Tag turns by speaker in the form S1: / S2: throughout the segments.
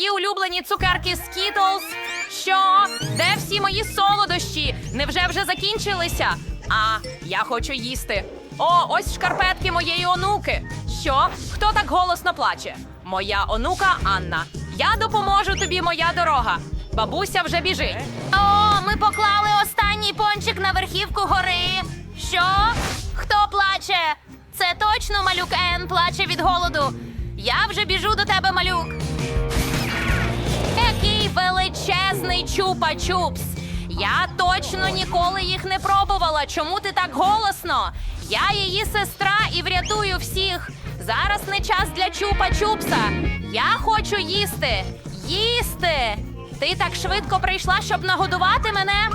S1: мої улюблені цукерки Skittles? Що? Де всі мої солодощі? Невже вже закінчилися? А, я хочу їсти. О, ось шкарпетки моєї онуки. Що? Хто так голосно плаче? Моя онука Анна. Я допоможу тобі, моя дорога. Бабуся вже біжить.
S2: О, ми поклали останній пончик на верхівку гори. Що? Хто плаче? Це точно малюк Ен плаче від голоду. Я вже біжу до тебе, малюк.
S1: Який величезний чупа-чупс! Я точно ніколи їх не пробувала. Чому ти так голосно? Я її сестра і врятую всіх. Зараз не час для чупа-чупса. Я хочу їсти. Їсти. Ти так швидко прийшла, щоб нагодувати мене?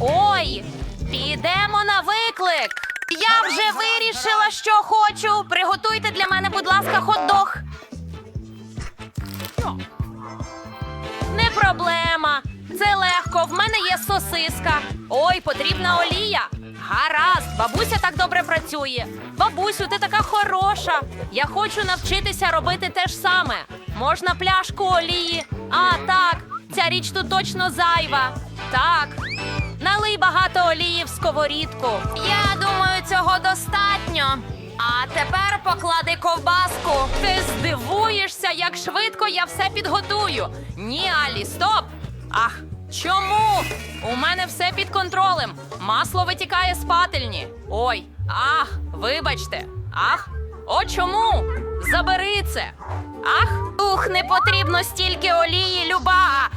S1: Ой, підемо на виклик. Я вже вирішила, що хочу. Приготуйте для мене, будь ласка, хот-дог. Проблема. Це легко. В мене є сосиска. Ой, потрібна олія. Гаразд, бабуся так добре працює. Бабусю, ти така хороша. Я хочу навчитися робити те ж саме. Можна пляшку олії. А, так, ця річ тут точно зайва. Так. Налий багато олії в сковорідку.
S2: Я думаю, цього достатньо.
S1: А тепер поклади ковбаску. Ти здивуєшся, як швидко я все підготую. Ні, Алі, стоп! Ах, чому? У мене все під контролем. Масло витікає з пательні. Ой, ах, вибачте. Ах, о чому? Забери це. Ах, ух, не потрібно стільки олії, люба.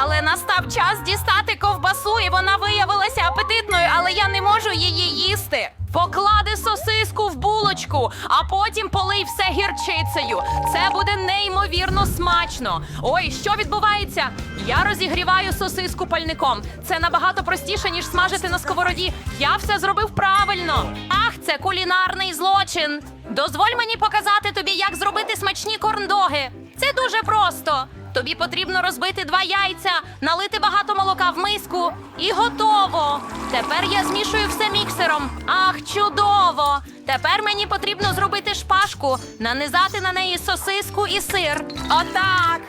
S1: Але настав час дістати ковбасу, і вона виявилася апетитною, але я не можу її їсти. Поклади сосиску в булочку, а потім полий все гірчицею. Це буде неймовірно смачно. Ой, що відбувається? Я розігріваю сосиску пальником. Це набагато простіше, ніж смажити на сковороді. Я все зробив правильно. Ах, це кулінарний злочин. Дозволь мені показати тобі, як зробити смачні корндоги. Це дуже просто. Тобі потрібно розбити два яйця, налити багато молока в миску і готово. Тепер я змішую все міксером. Ах, чудово! Тепер мені потрібно зробити шпажку, нанизати на неї сосиску і сир. Отак.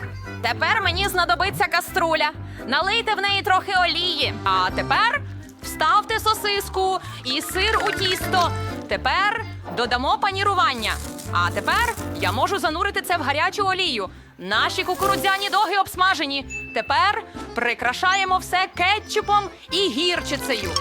S1: Тепер мені знадобиться каструля. Налийте в неї трохи олії. А тепер вставте сосиску і сир у тісто. Тепер додамо панірування. А тепер я можу занурити це в гарячу олію. Наші кукурудзяні доги обсмажені. Тепер прикрашаємо все кетчупом і гірчицею.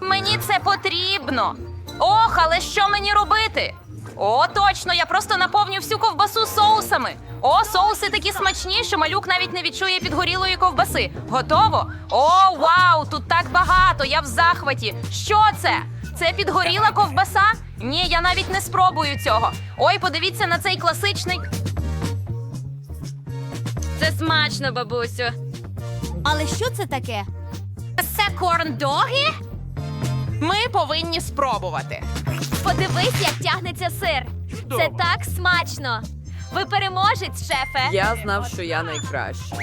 S1: Мені це потрібно. Ох, але що мені робити? О, точно, я просто наповню всю ковбасу соусами. О, соуси такі смачні, що малюк навіть не відчує підгорілої ковбаси. Готово? О, вау! Тут так багато! Я в захваті. Що це? Це підгоріла ковбаса? Ні, я навіть не спробую цього. Ой, подивіться на цей класичний. Це смачно, бабусю.
S2: Але що це таке?
S1: Це корндоги? Ми повинні спробувати.
S2: Подивись, як тягнеться сир. Це так смачно. Ви переможець, шефе.
S3: Я знав, що я найкращий.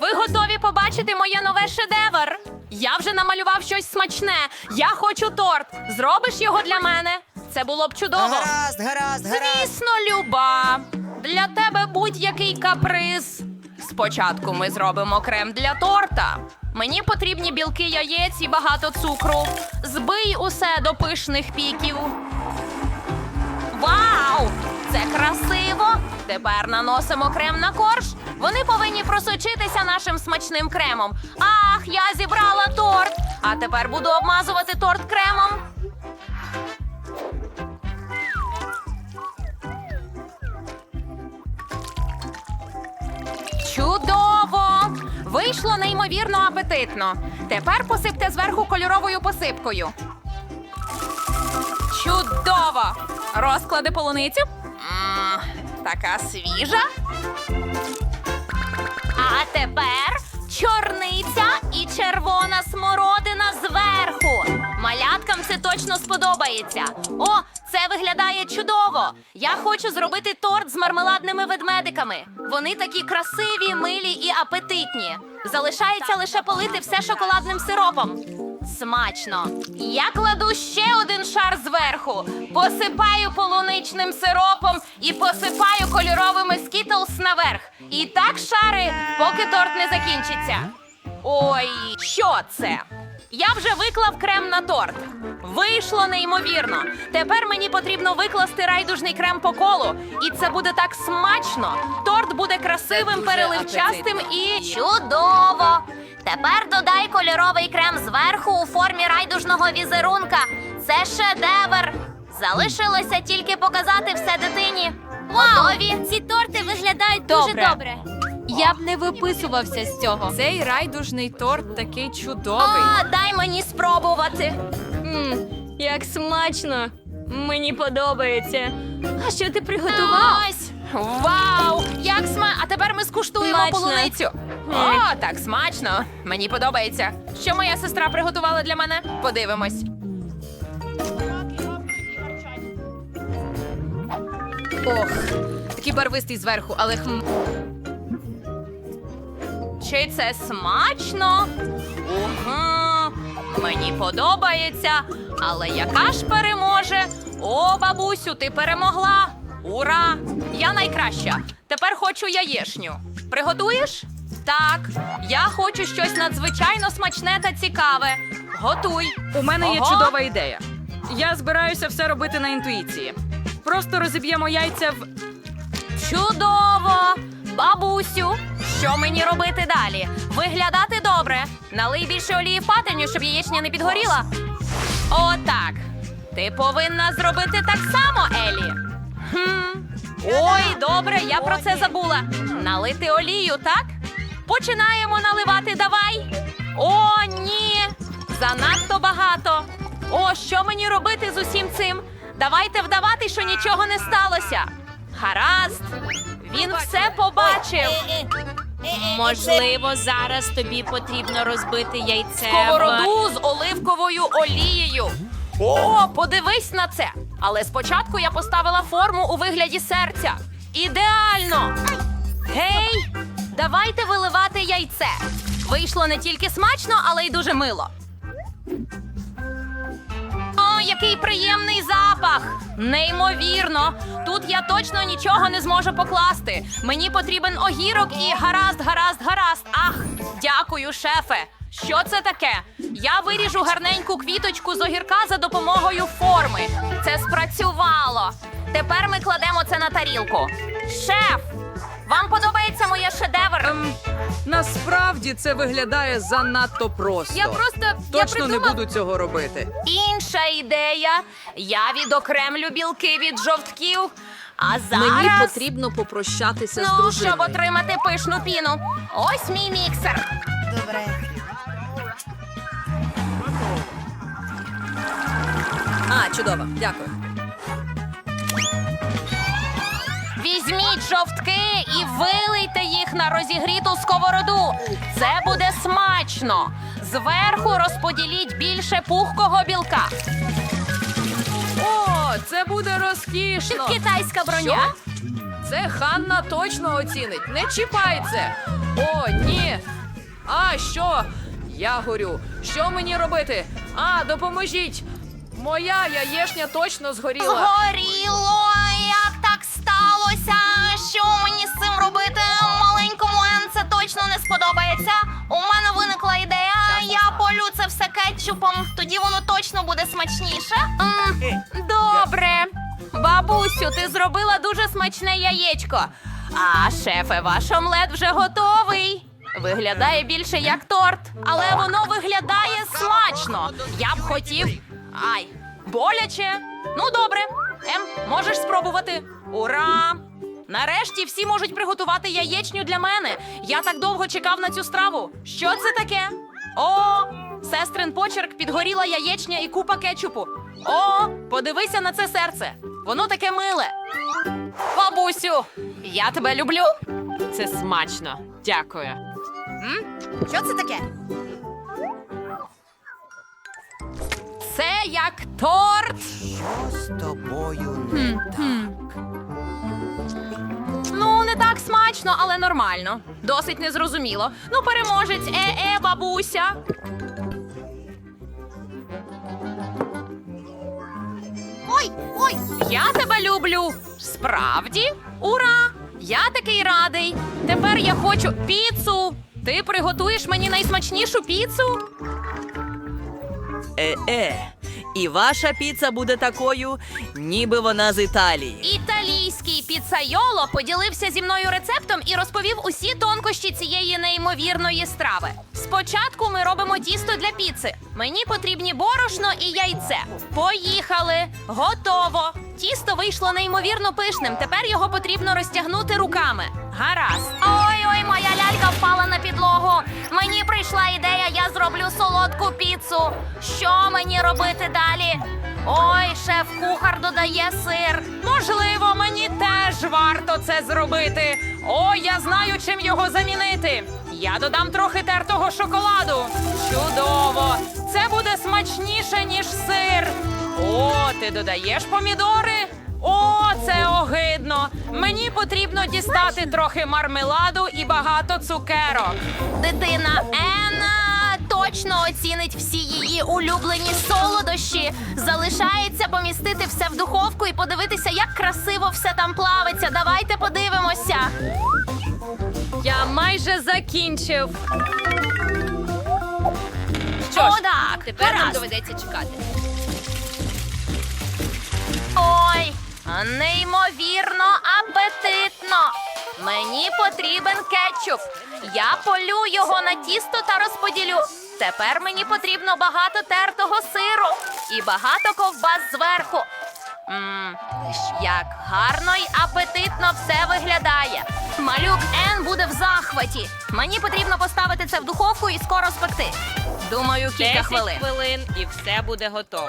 S1: Ви готові побачити моє нове шедевр? Я вже намалював щось смачне. Я хочу торт. Зробиш його для мене? Це було б чудово.
S4: Гаразд, гаразд, гаразд.
S1: Звісно, люба. Для тебе будь-який каприз. Спочатку ми зробимо крем для торта. Мені потрібні білки яєць і багато цукру. Збий усе до пишних піків. Вау! Це красиво! Тепер наносимо крем на корж. Вони повинні просочитися нашим смачним кремом. Ах, я зібрала торт! А тепер буду обмазувати торт кремом. Неймовірно апетитно. Тепер посипте зверху кольоровою посипкою. Чудово! Розклади полуницю. М, така свіжа. А тепер чорниця і червона смородина зверху. Маляткам це точно сподобається. О, це виглядає чудово. Я хочу зробити торт з мармеладними ведмедиками. Вони такі красиві, милі і апетитні. Залишається лише полити все шоколадним сиропом. Смачно. Я кладу ще один шар зверху, посипаю полуничним сиропом і посипаю кольоровими скітлс наверх. І так шари, поки торт не закінчиться. Ой, що це? Я вже виклав крем на торт. Вийшло неймовірно. Тепер мені потрібно викласти райдужний крем по колу. І це буде так смачно. Торт буде красивим, переливчастим і чудово. Тепер додай кольоровий крем зверху у формі райдужного візерунка. Це шедевр. Залишилося тільки показати все дитині. Готові? Ці торти виглядають
S2: Добре.
S1: добре.
S2: Я б не виписувався з цього.
S3: Цей райдужний торт такий чудовий.
S1: А, дай мені спробувати.
S2: Мм, як смачно. Мені подобається. А що ти приготував?
S1: Ось. Вау! Як сма... А тепер ми скуштуємо
S2: Смачно.
S1: полуницю. О, так смачно. Мені подобається. Що моя сестра приготувала для мене? Подивимось.
S3: Ох, такий барвистий зверху, але хм.
S1: Чи це смачно? Угу. Мені подобається. Але яка ж переможе? О, бабусю, ти перемогла! Ура! Я найкраща. Тепер хочу яєшню. Приготуєш? Так, я хочу щось надзвичайно смачне та цікаве. Готуй.
S5: У мене є
S1: Ого.
S5: чудова ідея. Я збираюся все робити на інтуїції. Просто розіб'ємо яйця в.
S1: Чудово! Бабусю, що мені робити далі? Виглядати добре. Налий більше олії в пательню, щоб яєчня не підгоріла. Отак. Ти повинна зробити так само, Елі. Хм. Ой, добре, я про це забула. Налити олію, так? Починаємо наливати, давай. О, ні! Занадто багато. О, що мені робити з усім цим? Давайте вдавати, що нічого не сталося. Гаразд. Він все побачив.
S2: Можливо, зараз тобі потрібно розбити яйце. в-
S1: Сковороду з оливковою олією. О, подивись на це. Але спочатку я поставила форму у вигляді серця. Ідеально! Гей, давайте виливати яйце. Вийшло не тільки смачно, але й дуже мило. Який приємний запах! Неймовірно! Тут я точно нічого не зможу покласти. Мені потрібен огірок і гаразд, гаразд, гаразд. Ах, дякую, шефе. Що це таке? Я виріжу гарненьку квіточку з огірка за допомогою форми. Це спрацювало. Тепер ми кладемо це на тарілку. Шеф! Вам подобається моє шедевр?
S3: Ем, насправді це виглядає занадто просто.
S1: Я просто я
S3: точно не
S1: придумав...
S3: буду цього робити.
S1: Інша ідея. Я відокремлю білки від жовтків. А зараз
S3: Мені потрібно попрощатися з
S1: ну,
S3: дружиною.
S1: щоб отримати пишну піну. Ось мій міксер. Добре.
S3: А, чудово, дякую.
S1: Візьміть жовтки і вилийте їх на розігріту сковороду. Це буде смачно. Зверху розподіліть більше пухкого білка.
S3: О, це буде розкішно.
S1: Китайська броня.
S3: Це Ханна точно оцінить. Не чіпай це. О, ні. А що? Я горю. Що мені робити? А, допоможіть. Моя яєшня точно згоріла.
S1: Згоріло, кетчупом. Тоді воно точно буде смачніше. М, Добре. Бабусю, ти зробила дуже смачне яєчко. А шефе, ваш омлет вже готовий. Виглядає більше як торт, але воно виглядає смачно. Я б хотів. Ай, боляче. Ну, добре. Ем, можеш спробувати. Ура! Нарешті всі можуть приготувати яєчню для мене. Я так довго чекав на цю страву. Що це таке? О, сестрин почерк, підгоріла яєчня і купа кетчупу. О, подивися на це серце. Воно таке миле. Бабусю, я тебе люблю.
S2: Це смачно. Дякую.
S1: Що це таке? Це як торт.
S4: Що з тобою не так?
S1: Ну, не так смачно, але нормально. Досить незрозуміло. Ну, переможець, е-е, бабуся.
S2: Я тебе люблю. Справді? Ура! Я такий радий. Тепер я хочу піцу. Ти приготуєш мені найсмачнішу піцу?
S6: Е-е. І ваша піца буде такою, ніби вона з Італії.
S2: Італійський піцайоло поділився зі мною рецептом і розповів усі тонкощі цієї неймовірної страви. Спочатку ми робимо тісто для піци. Мені потрібні борошно і яйце. Поїхали! Готово! Тісто вийшло неймовірно пишним. Тепер його потрібно розтягнути руками. Гаразд.
S1: Ой, ой, моя лялька впала на підлогу. Мені прийшла ідея, я зроблю солодку піцу. Що мені робити далі? Ой, шеф-кухар додає сир.
S2: Можливо, мені теж варто це зробити. О, я знаю, чим його замінити. Я додам трохи тертого шоколаду. Чудово! Це буде смачніше, ніж сир. О, ти додаєш помідори? О, це огидно. Мені потрібно дістати трохи мармеладу і багато цукерок.
S1: Дитина Енна точно оцінить всі її улюблені солодощі. Залишається помістити все в духовку і подивитися, як красиво все там плавиться. Давайте подивимося.
S5: Я майже закінчив.
S1: О, так,
S2: Тепер нам
S1: гаразд.
S2: доведеться чекати.
S1: Ой, неймовірно апетитно. Мені потрібен кетчуп. Я полю його на тісто та розподілю. Тепер мені потрібно багато тертого сиру і багато ковбас зверху. Мм, як гарно й апетитно все виглядає. Малюк Ен буде в захваті. Мені потрібно поставити це в духовку і скоро спекти. Думаю, кілька хвилин.
S2: хвилин і все буде готово.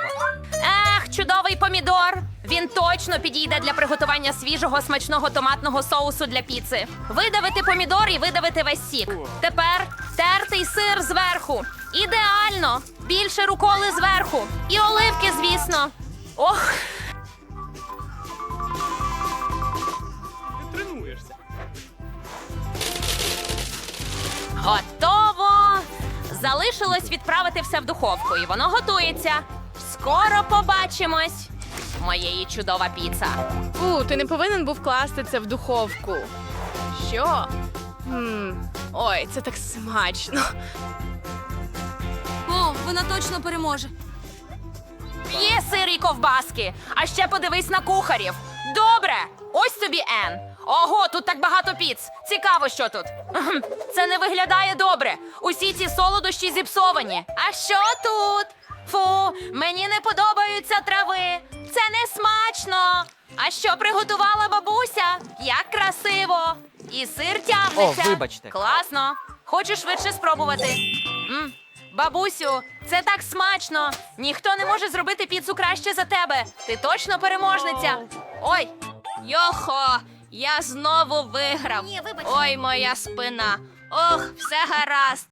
S1: Ех, чудовий помідор. Він точно підійде для приготування свіжого смачного томатного соусу для піци. Видавити помідор і видавити весь сік. Тепер тертий сир зверху. Ідеально! Більше руколи зверху. І оливки, звісно. Ох. Готово! Залишилось відправити все в духовку, і воно готується. Скоро побачимось. Моєї чудова піца.
S7: Фу, ти не повинен був класти це в духовку. Що? Хм. Ой, це так смачно.
S2: О, вона точно переможе.
S1: Є сир і ковбаски. А ще подивись на кухарів. Добре, ось тобі Ен. Ого, тут так багато піц. Цікаво, що тут. Це не виглядає добре. Усі ці солодощі зіпсовані. А що тут? Фу, мені не подобаються трави. Це не смачно. А що приготувала бабуся? Як красиво! І сир тягнеться.
S6: О, вибачте.
S1: Класно. Хочеш швидше спробувати? М, Бабусю, це так смачно. Ніхто не може зробити піцу краще за тебе. Ти точно переможниця. Ой, йохо, я знову виграв. Ой, моя спина. Ох, все гаразд.